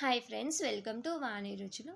Hi friends welcome to Vani రుచులు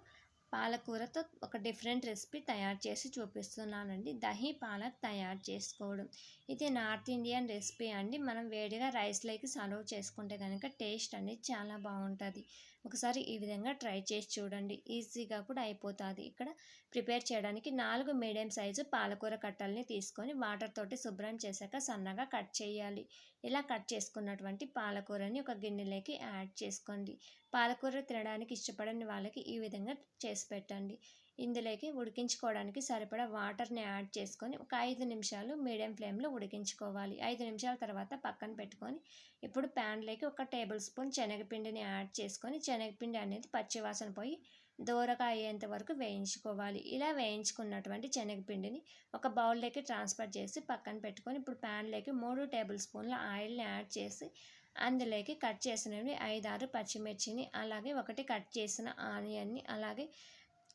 పాలకూరతో ఒక డిఫరెంట్ రెసిపీ తయారు చేసి చూపిస్తున్నానండి. దహీ పాలక్ తయారు చేసుకోవడం. ఇది నార్త్ ఇండియన్ రెసిపీ అండి. మనం వేడిగా రైస్లోకి సర్వ్ చేసుకుంటే కనుక టేస్ట్ అనేది చాలా బాగుంటుంది. ఒకసారి ఈ విధంగా ట్రై చేసి చూడండి. ఈజీగా కూడా అయిపోతుంది. ఇక్కడ ప్రిపేర్ చేయడానికి నాలుగు మీడియం సైజు పాలకూర కట్టల్ని తీసుకొని వాటర్ తోటి శుభ్రం చేశాక సన్నగా కట్ చేయాలి. ఇలా కట్ చేసుకున్నటువంటి పాలకూరని ఒక గిన్నెలోకి యాడ్ చేసుకోండి. పాలకూర తినడానికి ఇష్టపడని వాళ్ళకి ఈ విధంగా చేసి పెట్టండి. ఇందులోకి ఉడికించుకోవడానికి సరిపడా వాటర్ని యాడ్ చేసుకొని ఒక ఐదు నిమిషాలు మీడియం ఫ్లేమ్లో ఉడికించుకోవాలి. ఐదు నిమిషాల తర్వాత పక్కన పెట్టుకొని ఇప్పుడు ప్యాన్లోకి ఒక టేబుల్ స్పూన్ శనగపిండిని యాడ్ చేసుకొని శనగపిండి అనేది పచ్చివాసన పోయి దూరగా అయ్యేంత వరకు వేయించుకోవాలి. ఇలా వేయించుకున్నటువంటి శనగపిండిని ఒక బౌల్లోకి ట్రాన్స్ఫర్ చేసి పక్కన పెట్టుకొని ఇప్పుడు ప్యాన్లోకి మూడు టేబుల్ స్పూన్ల ఆయిల్ని యాడ్ చేసి అందులోకి కట్ చేసినవి ఐదారు పచ్చిమిర్చిని అలాగే ఒకటి కట్ చేసిన ఆనియన్ని అలాగే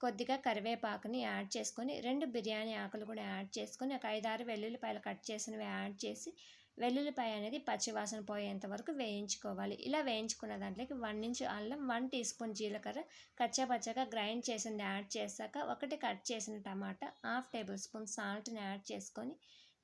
కొద్దిగా కరివేపాకుని యాడ్ చేసుకొని రెండు బిర్యానీ ఆకులు కూడా యాడ్ చేసుకొని ఒక ఐదారు వెల్లుల్లిపాయలు కట్ చేసినవి యాడ్ చేసి వెల్లుల్లిపాయ అనేది పచ్చివాసన పోయేంత వరకు వేయించుకోవాలి. ఇలా వేయించుకున్న దాంట్లోకి వన్ ఇంచు అల్లం వన్ టీ స్పూన్ జీలకర్ర కచ్చాపచ్చగా గ్రైండ్ చేసింది యాడ్ చేశాక ఒకటి కట్ చేసిన టమాటా హాఫ్ టేబుల్ స్పూన్ సాల్ట్ని యాడ్ చేసుకొని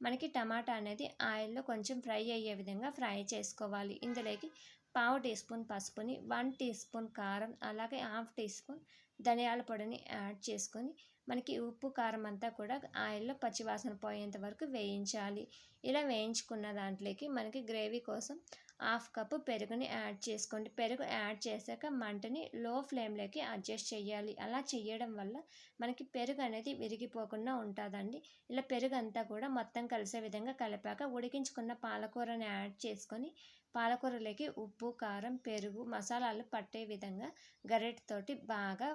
మనకి టమాటా అనేది ఆయిల్లో కొంచెం ఫ్రై అయ్యే విధంగా ఫ్రై చేసుకోవాలి. ఇందులోకి పావు టీ స్పూన్ పసుపుని వన్ టీ స్పూన్ కారం అలాగే హాఫ్ టీ స్పూన్ ధనియాల పొడిని యాడ్ చేసుకొని మనకి ఉప్పు కారం అంతా కూడా ఆయిల్లో పచ్చివాసన పోయేంత వరకు వేయించాలి. ఇలా వేయించుకున్న దాంట్లోకి మనకి గ్రేవీ కోసం హాఫ్ కప్పు పెరుగుని యాడ్ చేసుకోండి. పెరుగు యాడ్ చేశాక మంటని లో ఫ్లేమ్లోకి అడ్జస్ట్ చేయాలి. అలా చేయడం వల్ల మనకి పెరుగు అనేది విరిగిపోకుండా ఉంటుందండి. ఇలా పెరుగు అంతా కూడా మొత్తం కలిసే విధంగా కలిపాక ఉడికించుకున్న పాలకూరని యాడ్ చేసుకొని పాలకూరలోకి ఉప్పు కారం పెరుగు మసాలాలు పట్టే విధంగా గరిటతోటి బాగా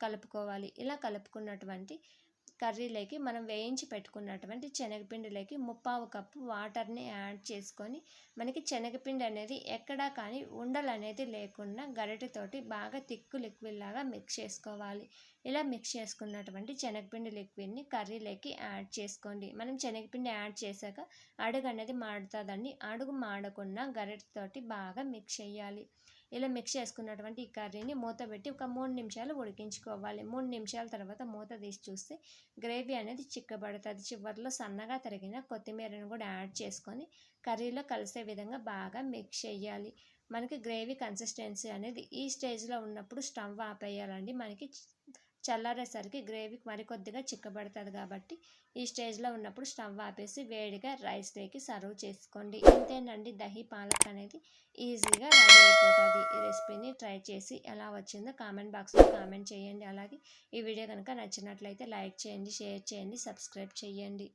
కలుపుకోవాలి. ఇలా కలుపుకున్నటువంటి కర్రీలోకి మనం వేయించి పెట్టుకున్నటువంటి శనగపిండిలోకి ముప్పావు కప్పు వాటర్ని యాడ్ చేసుకొని మనకి శనగపిండి అనేది ఎక్కడా కానీ ఉండలు అనేది లేకుండా గరిటెతోటి బాగా తిక్కు లిక్విడ్ లాగా మిక్స్ చేసుకోవాలి. ఇలా మిక్స్ చేసుకున్నటువంటి శనగపిండి లిక్విడ్ని కర్రీలోకి యాడ్ చేసుకోండి. మనం శనగపిండి యాడ్ చేశాక అడుగు అనేది మాడుతుందండి. అడుగు మాడకుండా గరిటెతోటి బాగా మిక్స్ చేయాలి. ఇలా మిక్స్ చేసుకున్నటువంటి ఈ కర్రీని మూత పెట్టి ఒక మూడు నిమిషాలు ఉడికించుకోవాలి. మూడు నిమిషాల తర్వాత మూత తీసి చూస్తే గ్రేవీ అనేది చిక్కబడుతుంది. చివరిలో సన్నగా తరిగిన కొత్తిమీరను కూడా యాడ్ చేసుకొని కర్రీలో కలిసే విధంగా బాగా మిక్స్ చేయాలి. మనకి గ్రేవీ కన్సిస్టెన్సీ అనేది ఈ స్టేజ్లో ఉన్నప్పుడు స్టవ్ ఆపేయాలండి. మనకి చల్లారేసరికి గ్రేవీకి మరికొద్దిగా చిక్కబడుతుంది కాబట్టి ఈ స్టేజ్లో ఉన్నప్పుడు స్టవ్ ఆపేసి వేడిగా రైస్ రైస్లోకి సర్వ్ చేసుకోండి. ఇంతేనండి దహి పాలక్ అనేది ఈజీగా రెడీ అయిపోతుంది. ఈ రెసిపీని ట్రై చేసి ఎలా వచ్చిందో కామెంట్ బాక్స్లో కామెంట్ చేయండి. అలాగే ఈ వీడియో కనుక నచ్చినట్లయితే లైక్ చేయండి షేర్ చేయండి సబ్స్క్రైబ్ చేయండి.